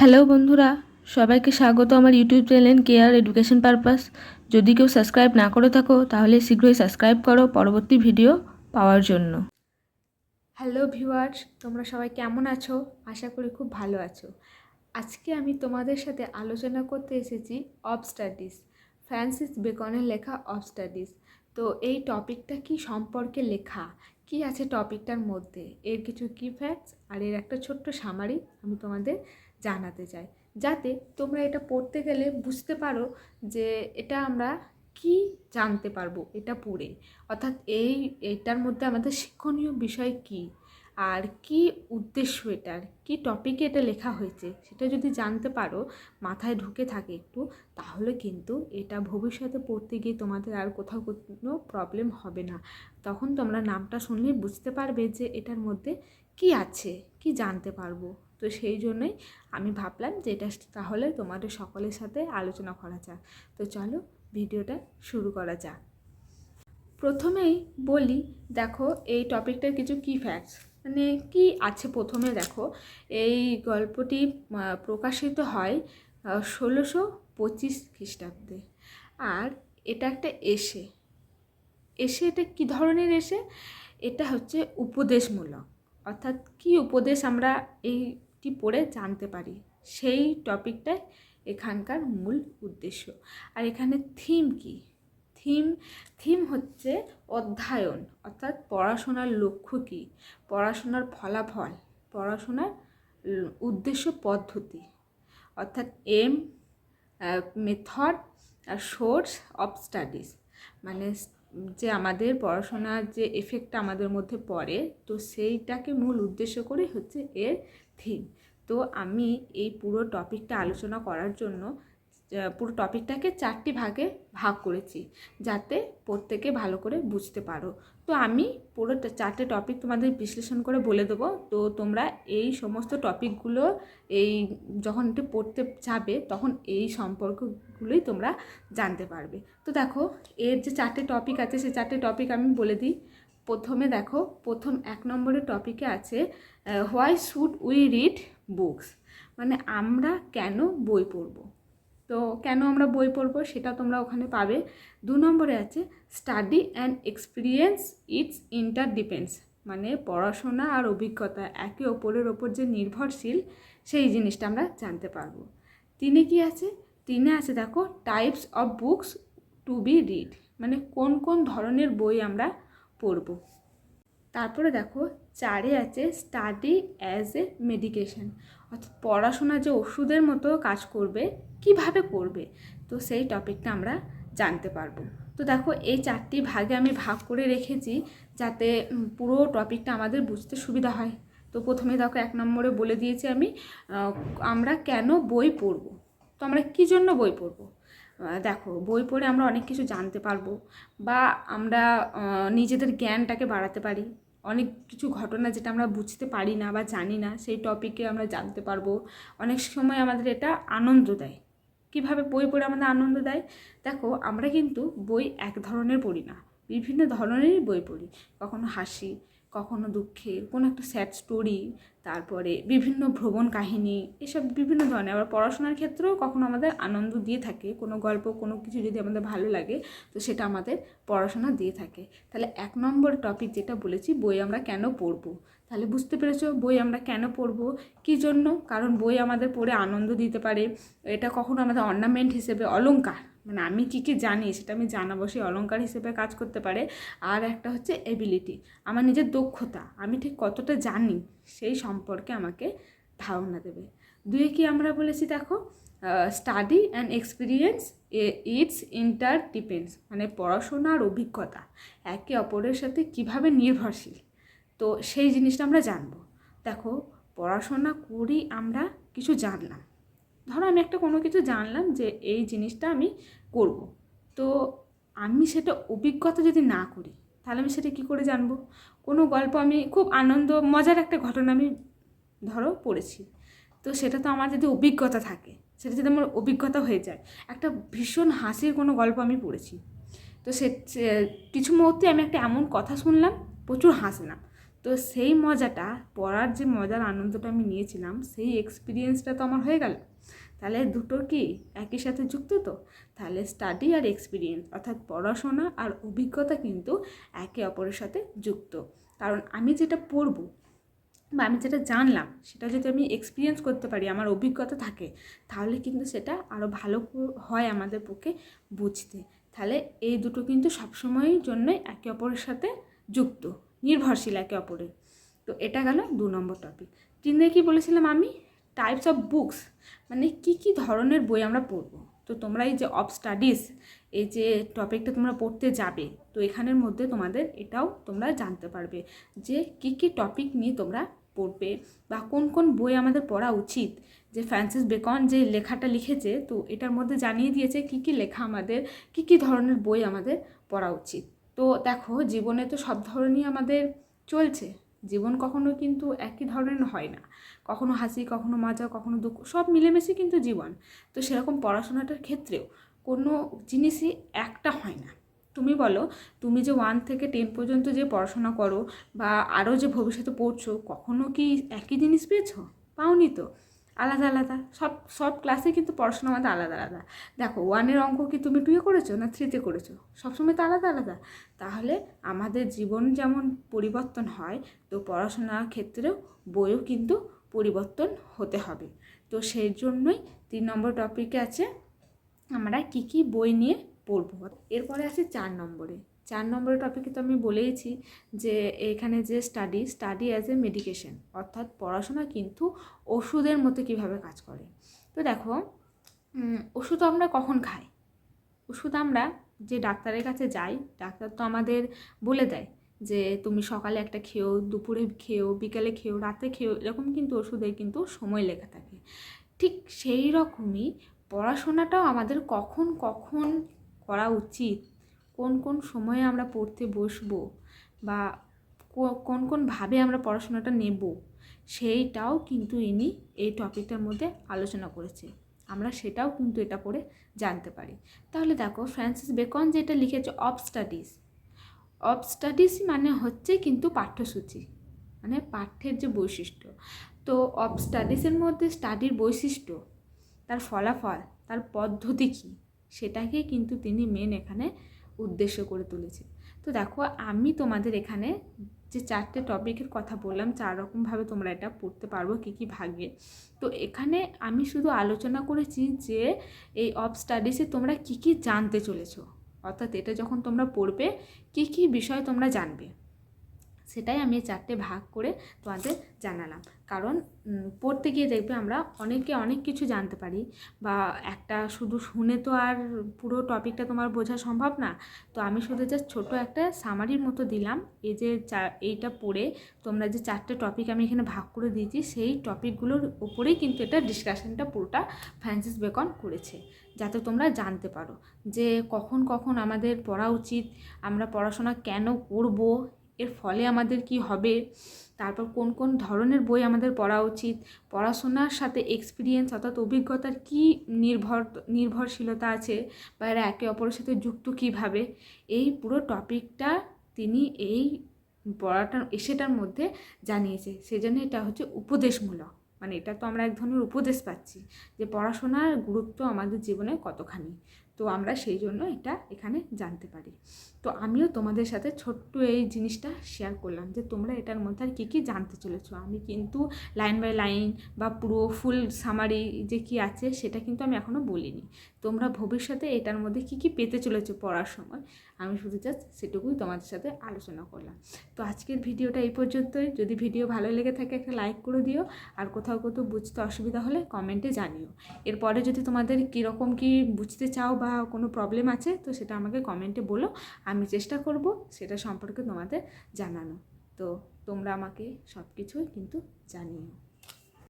Hello বন্ধুরা, সবাইকে স্বাগত আমার YouTube channel care education purpose. যদি কেউ সাবস্ক্রাইব না করে থাকো, তাহলে শীঘ্রই সাবস্ক্রাইব করো পরবর্তী ভিডিও পাওয়ার জন্য। হ্যালো ভিউয়ার্স, তোমরা সবাই কেমন আছো? আশা করি খুব ভালো আছো। আজকে আমি তোমাদের সাথে আলোচনা করতে এসেছি অফ স্টাডিজ, ফ্রান্সিস বেকনের লেখা অফ স্টাডিজ। তো এই টপিকটা কি সম্পর্কে লেখা? কি আছে টপিকটার মধ্যে? এর কিছু কি ফ্যাক্টস আর এর একটা ছোট্ট সামারি আমি তোমাদের জানাতে চাই। যাতে তোমরা এটা পড়তে গেলে বুঝতে পারো যে এটা আমরা কি জানতে পারব এটা পড়ে। অর্থাৎ এই, এটার মধ্যে আমাদের শিক্ষণীয় বিষয় কি? আর কি উদ্দেশ্য এটার কি টপিকে এটা লেখা হয়েছে? সেটা যদি জানতে পারো, মাথায় ঢুকে থাকে একটু, তাহলে কিন্তু এটা ভবিষ্যতে পড়তে গিয়ে তোমাদের আর কোথাও কোনো প্রবলেম হবে না। তখন তোমরা নামটা শুনলেই বুঝতে পারবে যে এটার মধ্যে কি আছে, কি জানতে পারব। তো সেই জন্যই আমি ভাবলাম যে এটা তাহলে তোমাদের সকলের সাথে আলোচনা করা যাক। তো চলো ভিডিওটা শুরু করা যাক। প্রথমেই বলি, দেখো এই টপিকটার কিছু কি ফ্যাক্টস মানে কি আছে প্রথমে দেখো, এই গল্পটি প্রকাশিত হয় ষোলোশো পঁচিশ খ্রিস্টাব্দে। আর এটা একটা এসে। এসে এটা কী ধরনের এসে? এটা হচ্ছে উপদেশমূলক। অর্থাৎ কি উপদেশ আমরা এইটি পড়ে জানতে পারি। সেই টপিকটাই এখানকার মূল উদ্দেশ্য। আর এখানে থিম কি? থিম থিম হচ্ছে অধ্যয়ন, অর্থাৎ পড়াশোনার লক্ষ্য কী? পড়াশোনার ফলাফল, পড়াশোনার উদ্দেশ্য পদ্ধতি, অর্থাৎ এম মেথড আর সোর্স অফ স্টাডিজ মানে যে আমাদের পড়াশোনার যে এফেক্টটা আমাদের মধ্যে পড়ে, তো সেইটাকে মূল উদ্দেশ্য করে হচ্ছে এর থিম তো আমি এই পুরো টপিকটা আলোচনা করার জন্য পুরো টপিকটাকে চারটি ভাগে ভাগ করেছি, যাতে প্রত্যেকে ভালো করে বুঝতে পারো। তো আমি পুরো চারটে টপিক তোমাদের বিশ্লেষণ করে বলে দেবো। তো তোমরা এই সমস্ত টপিকগুলো, এই যখন একটু পড়তে যাবে, তখন এই সম্পর্কগুলোই তোমরা জানতে পারবে। তো দেখো, এর যে চারটে টপিক আছে সেই চারটে টপিক আমি বলে দিই। প্রথমে দেখো, প্রথম এক নম্বরের টপিকে আছে why should we read books মানে আমরা কেন বই পড়ব? তো কেন আমরা বই পড়ব সেটা তোমরা ওখানে পাবে। দু নম্বরে আছে study and experience its interdependence মানে পড়াশোনা আর অভিজ্ঞতা, একে অপরের ওপর যে নির্ভরশীল, সেই জিনিসটা আমরা জানতে পারব। তিনে কি আছে? তিনে আছে দেখো types of books to be read মানে কোন কোন ধরনের বই আমরা পড়ব। তারপরে দেখো, চারে আছে স্টাডি অ্যাজ এ মেডিকেশন অর্থাৎ পড়াশোনা যে ওষুধের মতো কাজ করবে, কীভাবে করবে, তো সেই টপিকটা আমরা জানতে পারব। তো দেখো, এই চারটি ভাগে আমি ভাগ করে রেখেছি যাতে পুরো টপিকটা আমাদের বুঝতে সুবিধা হয়। তো প্রথমে দেখো, এক নম্বরে বলে দিয়েছি আমি আমরা কেন বই পড়ব? তো আমরা কী জন্য বই পড়ব? দেখো, বই পড়ে আমরা অনেক কিছু জানতে পারব বা আমরা নিজেদের জ্ঞানটাকে বাড়াতে পারি। অনেক কিছু ঘটনা যেটা আমরা বুঝতে পারি না বা জানি না, সেই টপিকে আমরা জানতে পারব। অনেক সময় আমাদের এটা আনন্দ দেয়। কীভাবে বই পড়ে আমাদের আনন্দ দেয়? দেখো, আমরা কিন্তু বই এক ধরনের পড়ি না। বিভিন্ন ধরনেরই বই পড়ি। কখনো হাসি কখনো দুঃখের কোনো একটা স্যাড স্টোরি তারপরে বিভিন্ন ভ্রমণ কাহিনী, এসব বিভিন্ন ধরনের। আবার পড়াশোনার ক্ষেত্রেও কখনো আমাদের আনন্দ দিয়ে থাকে, কোনো গল্প, কোনো কিছু যদি আমাদের ভালো লাগে, তো সেটা আমাদের পড়াশোনা দিয়ে থাকে। তাহলে এক নম্বর টপিক যেটা বলেছি, বই আমরা কেন পড়ব? তাহলে বুঝতে পেরেছ বই আমরা কেন পড়ব? কী জন্য? কারণ বই আমাদের পড়ে আনন্দ দিতে পারে। এটা কখনো আমাদের অর্নামেন্ট হিসেবে অলংকার। মানে আমি কী কী জানি সেটা আমি জানাব, সেই অলংকার হিসেবে কাজ করতে পারে। আর একটা হচ্ছে এবিলিটি আমার নিজের দক্ষতা, আমি ঠিক কতটা জানি সেই সম্পর্কে আমাকে ধারণা দেবে। দুয়ে কি আমরা বলেছি দেখো? Study and experience its interdependence মানে পড়াশোনা আর অভিজ্ঞতা, একে অপরের সাথে কীভাবে নির্ভরশীল, তো সেই জিনিসটা আমরা জানব। দেখো, পড়াশোনা করি আমরা কিছু জানলাম ধরো আমি একটা কোনো কিছু জানলাম যে এই জিনিসটা আমি করব। তো আমি সেটা অভিজ্ঞতা যদি না করি, তাহলে আমি সেটা কী করে জানব? কোনো গল্প আমি, খুব আনন্দ, মজার একটা ঘটনা আমি ধরো পড়েছি। তো সেটা তো আমার যদি অভিজ্ঞতা থাকে, সেটা যদি আমার অভিজ্ঞতা হয়ে যায়, একটা ভীষণ হাসির কোনো গল্প আমি পড়েছি। তো সে কিছু মুহূর্তে আমি একটা এমন কথা শুনলাম, প্রচুর হাসলাম। তো সেই মজাটা, পড়ার যে মজার আনন্দটা আমি নিয়েছিলাম, সেই এক্সপিরিয়েন্সটা তো আমার হয়ে গেল। তাহলে দুটো কি একই সাথে যুক্ত তো? তাহলে স্টাডি আর এক্সপিরিয়েন্স অর্থাৎ পড়াশোনা আর অভিজ্ঞতা কিন্তু একে অপরের সাথে যুক্ত। কারণ আমি যেটা পড়ব বা আমি যেটা জানলাম, সেটা যদি আমি এক্সপিরিয়েন্স করতে পারি, আমার অভিজ্ঞতা থাকে, তাহলে কিন্তু সেটা আরও ভালো হয় আমাদের পক্ষে বুঝতে। তাহলে এই দুটো কিন্তু সবসময়ের জন্যই একে অপরের সাথে যুক্ত। নির্ভরশীল একে অপরের। তো এটা গেল দু নম্বর টপিক তিন কী বলেছিলাম আমি? টাইপস অফ বুকস মানে কি কি ধরনের বই আমরা পড়ব? তো তোমরা এই যে অফ স্টাডিজ এই যে টপিকটা তোমরা পড়তে যাবে, তো এখানের মধ্যে তোমাদের এটাও তোমরা জানতে পারবে যে কি কি টপিক নিয়ে তোমরা পড়বে বা কোন কোন বই আমাদের পড়া উচিত। যে ফ্রান্সিস বেকন যে লেখাটা লিখেছে, তো এটার মধ্যে জানিয়ে দিয়েছে কি কি লেখা আমাদের, কি কি ধরনের বই আমাদের পড়া উচিত। তো দেখো, জীবনে তো সব ধরনেরই আমাদের চলছে। জীবন কখনো কিন্তু একই ধরনের হয় না। কখনো হাসি, কখনো মজা, কখনো দুঃখ, সব মিলেমিশে কিন্তু জীবন। তো সেরকম পড়াশোনাটার ক্ষেত্রেও কোনো জিনিসই একটা হয় না। তুমি বলো, তুমি যে ওয়ান থেকে টেন পর্যন্ত যে পড়াশোনা করো বা আরও যে ভবিষ্যতে পড়ছো, কখনো কি একই জিনিস পেয়েছ? পাওনি তো। আলাদা আলাদা। সব সব ক্লাসে কিন্তু পড়াশোনা আমাদের আলাদা আলাদা। দেখো ওয়ানের অঙ্ক কি তুমি টুয়ে করেছ না থ্রিতে করেছ? সবসময় তো আলাদা আলাদা। তাহলে আমাদের জীবন যেমন পরিবর্তন হয়, তো পড়াশোনার ক্ষেত্রেও বইও কিন্তু পরিবর্তন হতে হবে। তো সেই জন্যই তিন নম্বর টপিকে আছে, আমরা কি কি বই নিয়ে পড়ব? এরপরে আছে চার নম্বরে। চার নম্বরের টপিকে তো আমি বলেইছি যে এখানে যে study study as a medication অর্থাৎ পড়াশোনা কিন্তু ওষুধের মতো কীভাবে কাজ করে। তো দেখো ওষুধ আমরা কখন খাই? ওষুধ আমরা যে ডাক্তারের কাছে যাই, ডাক্তার তো আমাদের বলে দেয় যে তুমি সকালে একটা খেও, দুপুরে খেও, বিকালে খেও, রাতে খেও, এরকম কিন্তু ওষুধের কিন্তু সময় লেখা থাকে। ঠিক সেই রকমই পড়াশোনাটাও আমাদের কখন কখন করা উচিত কোন কোন সময়ে আমরা পড়তে বসবো বা কোন কোন ভাবে আমরা পড়াশোনাটা নেব, সেইটাও কিন্তু ইনি এই টপিকটার মধ্যে আলোচনা করেছে। আমরা সেটাও কিন্তু এটা পড়ে জানতে পারি। তাহলে দেখো, ফ্রান্সিস বেকন যেটা লিখেছে, অফ স্টাডিজ। অফ স্টাডিজ মানে হচ্ছে কিন্তু পাঠ্যসূচি মানে পাঠ্যের যে বৈশিষ্ট্য। তো অফ স্টাডিজের মধ্যে স্টাডির বৈশিষ্ট্য, তার ফলাফল, তার পদ্ধতি কী, সেটাকে কিন্তু তিনি মেন এখানে উদ্দেশ্য করে তুলেছি। তো দেখো, আমি তোমাদের এখানে যে চারটে টপিকের কথা বললাম, চার রকমভাবে তোমরা এটা পড়তে পারব কী কী ভাগে তো এখানে আমি শুধু আলোচনা করেছি যে এই অফ স্টাডিসে তোমরা কী কী জানতে চলেছো। অর্থাৎ এটা যখন তোমরা পড়বে, কী কী বিষয় তোমরা জানবে। সেটাই আমি চারটে ভাগ করে তোমাদের জানালাম। কারণ পড়তে গিয়ে দেখবে আমরা অনেকে অনেক কিছু জানতে পারি বা একটা শুধু শুনে তো আর পুরো টপিকটা তোমার বোঝা সম্ভব না। তো আমি শুধু জাস্ট ছোটো একটা সামারির মতো দিলাম। এই যে চা, এইটা পড়ে তোমরা যে চারটে টপিক আমি এখানে ভাগ করে দিয়েছি, সেই টপিকগুলোর উপরেই কিন্তু এটা ডিসকাশনটা পুরোটা ফ্রান্সিস বেকন করেছে, যাতে তোমরা জানতে পারো যে কখন কখন আমাদের পড়া উচিত, আমরা পড়াশোনা কেন করব এর ফলে আমাদের কি হবে? তারপর কোন কোন ধরনের বই আমাদের পড়া উচিত? পড়াশোনার সাথে এক্সপিরিয়েন্স অর্থাৎ অভিজ্ঞতার কি নির্ভর, নির্ভরশীলতা আছে? বা এরা একে অপরের সাথে যুক্ত কীভাবে? এই পুরো টপিকটা তিনি এই পড়াটা এসেটার মধ্যে জানিয়েছে। সেজন্য এটা হচ্ছে উপদেশমূলক। মানে এটা তো আমরা এক ধরনের উপদেশ পাচ্ছি যে পড়াশোনার গুরুত্ব আমাদের জীবনে কতখানি? তো আমরা সেই জন্য এটা এখানে জানতে পারি। তো আমিও তোমাদের সাথে ছোট্ট এই জিনিসটা শেয়ার করলাম যে তোমরা এটার মধ্যে আর কী কী জানতে চলেছো। আমি কিন্তু লাইন বাই লাইন বা পুরো ফুল সামারি যে কি আছে সেটা কিন্তু আমি এখনও বলিনি। তোমরা ভবিষ্যতে এটার মধ্যে কী কী পেতে চলেছো পড়ার সময়? আমি শুধু জাস্ট সেটুকুই তোমাদের সাথে আলোচনা করলাম। তো আজকের ভিডিওটা এই পর্যন্তই। যদি ভিডিও ভালো লেগে থাকে একটা লাইক করে দিও। আর কোথাও কোথাও বুঝতে অসুবিধা হলে কমেন্টে জানিও। এরপরে যদি তোমাদের কীরকম কি বুঝতে চাও বা কোনো প্রবলেম আছে, তো সেটা আমাকে কমেন্টে বলো। আমি চেষ্টা করব সেটা সম্পর্কে তোমাদের জানানো। তো তোমরা আমাকে সব কিছুই কিন্তু জানিও।